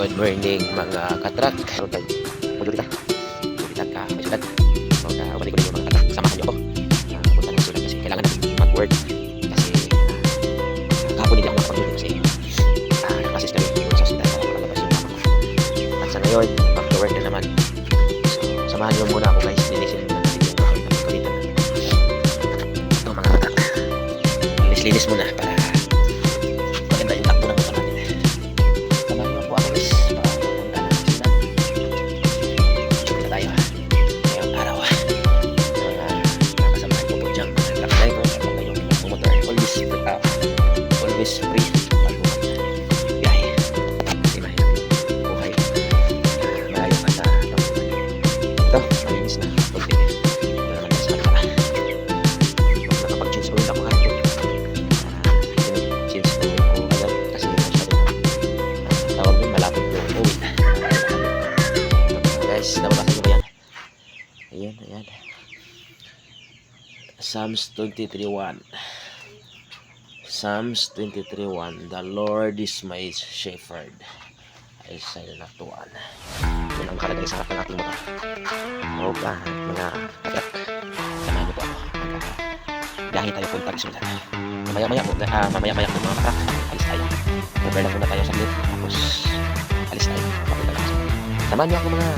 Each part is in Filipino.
Good morning mga katrak. Karoon tayo. Magdulita. Magdulita ka. May sulat. So, uh, umalik yung mga katrak. Samahan niyo ako. Uh, punta ng sulat kasi kailangan natin mag-work. Kasi uh, kahapon hindi ako nakapag-duty kasi uh, nakasis kami sa hospital para makalabas yung mama. At sa ngayon, back to work na naman. So, samahan niyo muna ako guys. Linisin muna natin yung mga natin. Ito mga katrak. Linis-linis muna para Psalms 23.1 Psalms 23.1 The Lord is my shepherd. I shall not want. Yun ang makalagay sa harap ng ating. O ba, mga katak. Samahan niyo po ako. Biyahe tayo punta Rizal. Mamaya-maya po, ah, mamaya-maya po mga katak. Alis tayo. Prepare lang muna tayo saglit. Tapos, alis tayo. Papunta lang. Samahan niyo ako mga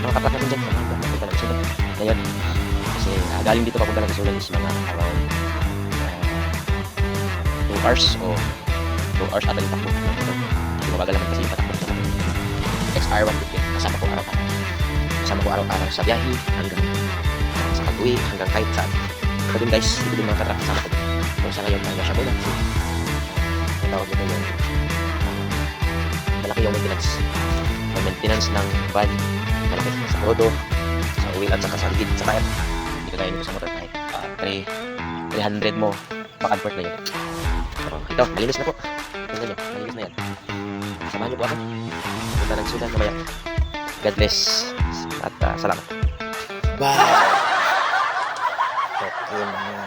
mga katak natin dyan. Mga papunta ng Rizal. Ngayon, kasi ah, galing dito papunta ng Rizal is mga around 2 hours o 2 hours ata yung takbo. Hindi mabagal naman kasi yung patakbo sa mga XR150. Kasama ko araw-araw. Kasama ko araw-araw sa biyahe hanggang sa pag-uwi hanggang kahit saan. Ito din guys, dito din mga katak kasama ko. Kung sa ngayon, kaya siya muna. Kasi, ang tawag nito yung ah, malaki yung maintenance. Yung maintenance ng van, malaki sa todo, sa wheel at sa ligid, sa tire. Kagaya nito sa motor kahit ah, 3, 300 mo, pa-convert na yun. So, ito, malinis na po. Tingnan nyo, malinis na yan. Samahan nyo po ako. Punta ng sudan mamaya. God bless. At ah, salamat. Bye! Okay, mga...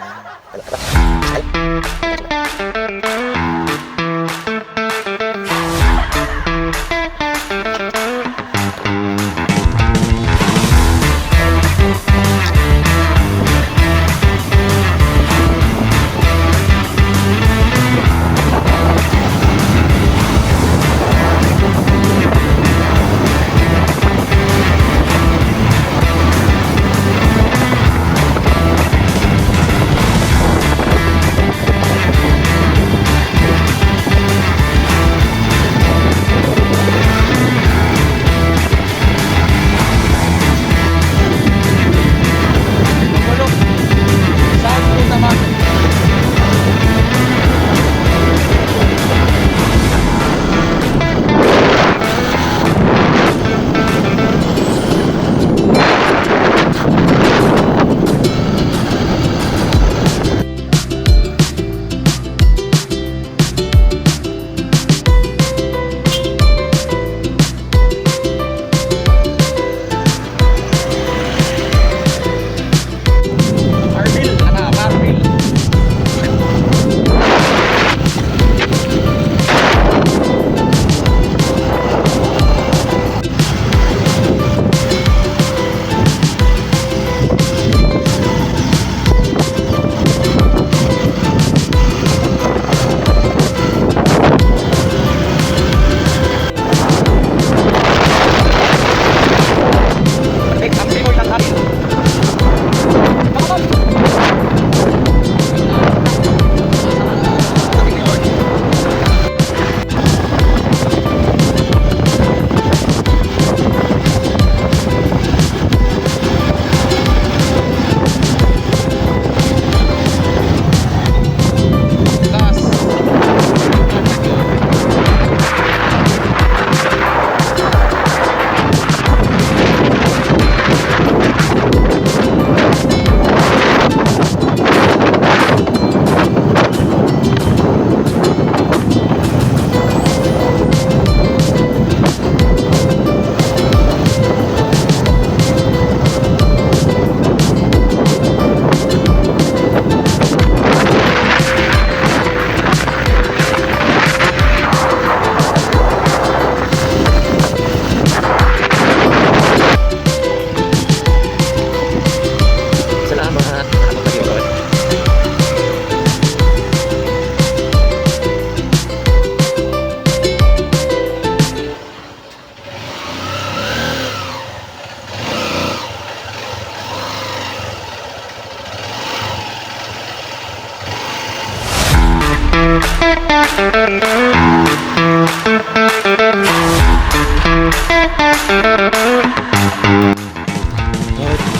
Good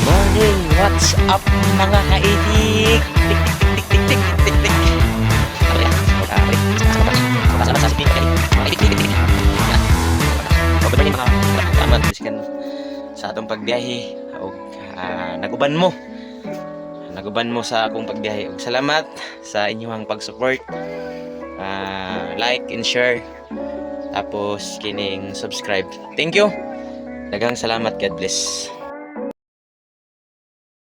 morning! What's up mga kaidik? Tik, tik, tik, tik, tik, tik, tik. Salamat biskan sa atong pagbiyahe o uh, naguban mo naguban mo sa akong pagbiyahe og salamat sa inyong pagsupport Ah, like and share. Tapos kining subscribe. Thank you. Daghang salamat. God bless